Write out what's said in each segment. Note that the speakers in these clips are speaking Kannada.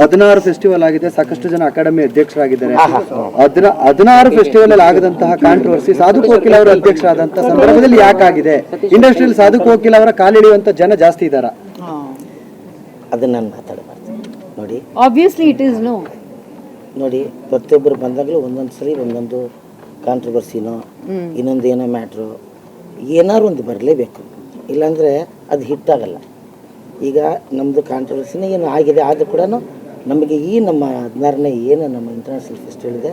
ಹದಿನಾರು ಫೆಸ್ಟಿವಲ್ ಆಗಿದೆ ಸಾಕಷ್ಟು ಜನ ಅಕಾಡೆಮಿ ಅಧ್ಯಕ್ಷರಾಗಿದ್ದಾರೆ. ಹದಿನ ಹದಿನಾರು ಫೆಸ್ಟಿವಲ್ ಅಲ್ಲಿ ಆಗದಂತಹ ಕಾಂಟ್ರವರ್ಸಿ ಸಾಧು ಕೋಕಿಲ್ ಅವರ ಅಧ್ಯಕ್ಷರಾದಂತಹ ಸಂದರ್ಭದಲ್ಲಿ ಯಾಕಾಗಿದೆ ಇಂಡಸ್ಟ್ರಿಯಲ್ಲಿ ಸಾಧು ಕೋಕಿಲ್ ಅವರ ಕಾಲಿಡಿಯುವಂತ ಜನ ಜಾಸ್ತಿ ಇದ್ದಾರ? ಅದನ್ನ ನಾನು ಮಾತಾಡಬಾರ್ದು. ನೋಡಿ. Obviously it is. ನೋಡಿ ಪ್ರತಿಯೊಬ್ಬರು ಬಂದಾಗಲೂ ಒಂದೊಂದು ಸರಿ ಒಂದೊಂದು ಕಾಂಟ್ರವರ್ಸಿನೋ ಇನ್ನೊಂದು ಏನೋ ಮ್ಯಾಟ್ರು ಏನಾರು ಒಂದು ಬರಲೇಬೇಕು. ಇಲ್ಲಾಂದ್ರೆ ಅದು ಹಿಟ್ಟಾಗಲ್ಲ ಈಗ ನಮ್ಮದು ಕಾಂಟ್ರವರ್ಸಿನ ಏನು ಆಗಿದೆ ಆದರೂ ಕೂಡ ನಮಗೆ ಈ ನಮ್ಮ ಹದಿನಾರನೇ ಏನು ನಮ್ಮ ಇಂಟರ್ನ್ಯಾಷನಲ್ ಫೆಸ್ಟಿವಲ್ ಇದೆ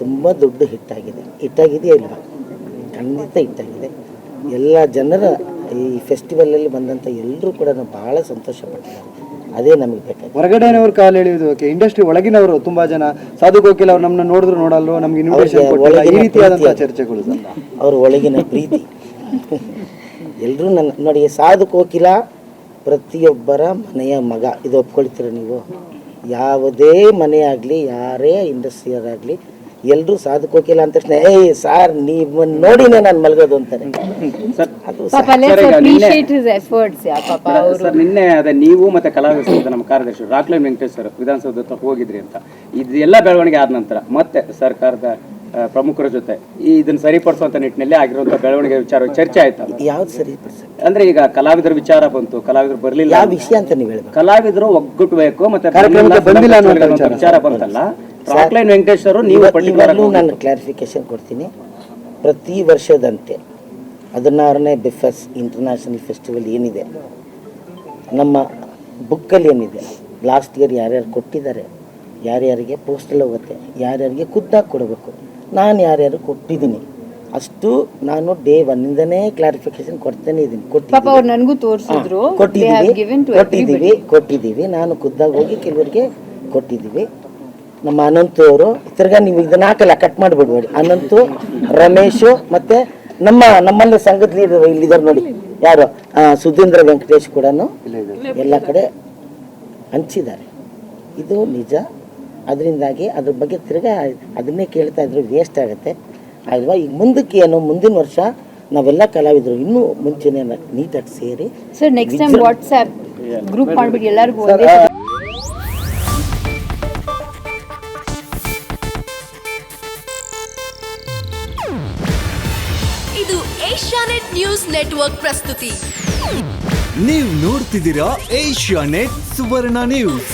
ತುಂಬ ದೊಡ್ಡ ಹಿಟ್ಟಾಗಿದೆ. ಹಿಟ್ಟಾಗಿದೆಯಾ ಇಲ್ಲ ಖಂಡಿತ ಹಿಟ್ಟಾಗಿದೆ. ಎಲ್ಲ ಜನರ ಈ ಫೆಸ್ಟಿವಲಲ್ಲಿ ಬಂದಂಥ ಎಲ್ಲರೂ ಕೂಡ ಭಾಳ ಸಂತೋಷಪಟ್ಟಿದ್ದಾರೆ. ಅದೇ ನಮಗೆ ಬೇಕಾಗಿದೆ. ಹೊರಗಡೆನವ್ರ ಕಾಲು ಹೇಳಿದ್ರು ಓಕೆ ಇಂಡಸ್ಟ್ರಿ ಒಳಗಿನವರು ತುಂಬ ಜನ. ಸಾಧು ಕೋಕಿಲ್ ಅವ್ರು ನಮ್ಮನ್ನ ನೋಡಿದ್ರು ನೋಡಲ್ಲ ನಮ್ಗೆ ಇನ್ವಿಟೇಷನ್ ಈ ಚರ್ಚೆಗಳು ಅವರು ಅವ್ರ ಒಳಗಿನ ಪ್ರೀತಿ. ಎಲ್ಲರೂ ನನ್ನ ನೋಡಿ ಸಾಧು ಕೋಕಿಲ ಪ್ರತಿಯೊಬ್ಬರ ಮನೆಯ ಮಗ. ಇದು ಒಪ್ಕೊಳ್ತೀರ ನೀವು? ಯಾವುದೇ ಮನೆ ಆಗಲಿ ಯಾರೇ ಇಂಡಸ್ಟ್ರಿಯರಾಗಲಿ ಎಲ್ಲರೂ ಸಾಧಕೋಕಿಲ್ಲ ಕೋಕಿಲ ಅಂತ ತಕ್ಷಣ ಏಯ್ ಸಾರ್ ನೀವು ನೋಡಿನೇ ನಾನು ಮಲಗೋದು ಅಂತಾರೆ. ನಿನ್ನೆ ಅದೇ ನೀವು ಮತ್ತೆ ಕಲಾವಿದ ನಮ್ಮ ಕಾರ್ಯದರ್ಶಿ ರಾಕ್ಲೈನ್ ವೆಂಕಟೇಶ್ ಸರ್ ವಿಧಾನಸೌಧ ಹೋಗಿದ್ರಿ ಅಂತ. ಇದೆಲ್ಲ ಬೆಳವಣಿಗೆ ಆದ ನಂತರ ಮತ್ತೆ ಸರ್ಕಾರದ ಪ್ರಮುಖರ ಜೊತೆ. ಈ ಇದನ್ನ ಸರಿಪಡಿಸುವಂತ ನಿಟ್ಟಿನಲ್ಲಿ ಆಗಿರುವಂತ ಬೆಳವಣಿಗೆ ವಿಚಾರ ಚರ್ಚೆ ಆಯ್ತು ಯಾವ್ದು ಸರಿಪಡಿಸ ಅಂದ್ರೆ ಈಗ ಕಲಾವಿದರ ವಿಚಾರ ಬಂತು ಕಲಾವಿದರು ಬರಲಿಲ್ಲ ಯಾವ ವಿಷಯ ಅಂತ ನೀವು ಹೇಳಿ ಕಲಾವಿದರು ಒಗ್ಗಟ್ಟಬೇಕು ಮತ್ತೆ ಬಂದಿಲ್ಲ ವಿಚಾರ ಬಂತಲ್ಲ. ರಾಕ್ಲೈನ್ ವೆಂಕಟೇಶ್ ಅವರು ನೀವು ಪರ್ಟಿಕ್ಯುಲರ್ ನಾನು ಕ್ಲಾರಿಫಿಕೇಶನ್ ಕೊಡ್ತೀನಿ. ಪ್ರತಿ ವರ್ಷದಂತೆ ಹದಿನಾರನೇ ಬಿಫೆಸ್ ಇಂಟರ್ನ್ಯಾಷನಲ್ ಫೆಸ್ಟಿವಲ್ ಏನಿದೆ ನಮ್ಮ ಬುಕ್ಕಲ್ಲಿ ಏನಿದೆ ಲಾಸ್ಟ್ ಇಯರ್ ಯಾರ್ಯಾರು ಕೊಟ್ಟಿದ್ದಾರೆ ಯಾರ್ಯಾರಿಗೆ ಪೋಸ್ಟಲ್ ಹೋಗುತ್ತೆ ಯಾರ್ಯಾರಿಗೆ ಖುದ್ದಾಗಿ ಕೊಡಬೇಕು ನಾನು ಯಾರ್ಯಾರು ಕೊಟ್ಟಿದ್ದೀನಿ. ಅಷ್ಟು ನಾನು ಡೇ ಒನ್ನಿಂದನೇ ಕ್ಲಾರಿಫಿಕೇಶನ್ ಕೊಡ್ತಾನೆ ಇದ್ದೀನಿ ಪಾಪ ಅವ್ರು ನನಗೂ ತೋರಿಸಿದ್ರು. they have given ಕೊಟ್ಟಿದ್ದೀವಿ ಕೊಟ್ಟಿದ್ದೀವಿ ಕೊಟ್ಟಿದ್ದೀವಿ. ನಾನು ಖುದ್ದಾಗಿ ಹೋಗಿ ಕೆಲವರಿಗೆ ಕೊಟ್ಟಿದ್ದೀವಿ. ನಮ್ಮ ಅನಂತು ಅವರು ತಿರ್ಗಾ ನೀವು ಇದನ್ನ ಹಾಕಲ್ಲ ಕಟ್ ಮಾಡಿಬಿಡ್ಬೇಡಿ ಅನಂತು ರಮೇಶು ಮತ್ತೆ ನಮ್ಮ ನಮ್ಮಲ್ಲಿ ಸಂಘದ ಲೀಡರ್ ಇಲ್ಲಿದ್ದಾರೆ ನೋಡಿ. ಯಾರು? ಆ, ಸುಧೀಂದ್ರ ವೆಂಕಟೇಶ್ ಕೂಡ ಎಲ್ಲ ಕಡೆ ಹಂಚಿದ್ದಾರೆ. ಇದು ನಿಜ? ಅದರಿಂದಾಗಿ ಅದ್ರ ಬಗ್ಗೆ ತಿರ್ಗಾ ಅದನ್ನೇ ಕೇಳ್ತಾ ಇದ್ರು ವೇಸ್ಟ್ ಆಗುತ್ತೆ. ಅಲ್ವಾ? ಈಗ ಮುಂದಕ್ಕೆ ಏನು ಮುಂದಿನ ವರ್ಷ ನಾವೆಲ್ಲ ಕಲಾವಿದರು ಇನ್ನೂ ಮುಂಚೆನೇ ನೀಟಾಗಿ ಸೇರಿ sir next time WhatsApp group ಮಾಡ್ಬಿಟ್ಟು ಎಲ್ಲರಿಗೂ ಒಂದೇ ಇದು ಏಷ್ಯಾನೆಟ್ ನ್ಯೂಸ್ ನೆಟ್ವರ್ಕ್ ಪ್ರಸ್ತುತಿ. ನೀವು ನೋಡ್ತಿದ್ದೀರಾ ಏಷ್ಯಾ ನೆಟ್ ಸುವರ್ಣ ನ್ಯೂಸ್.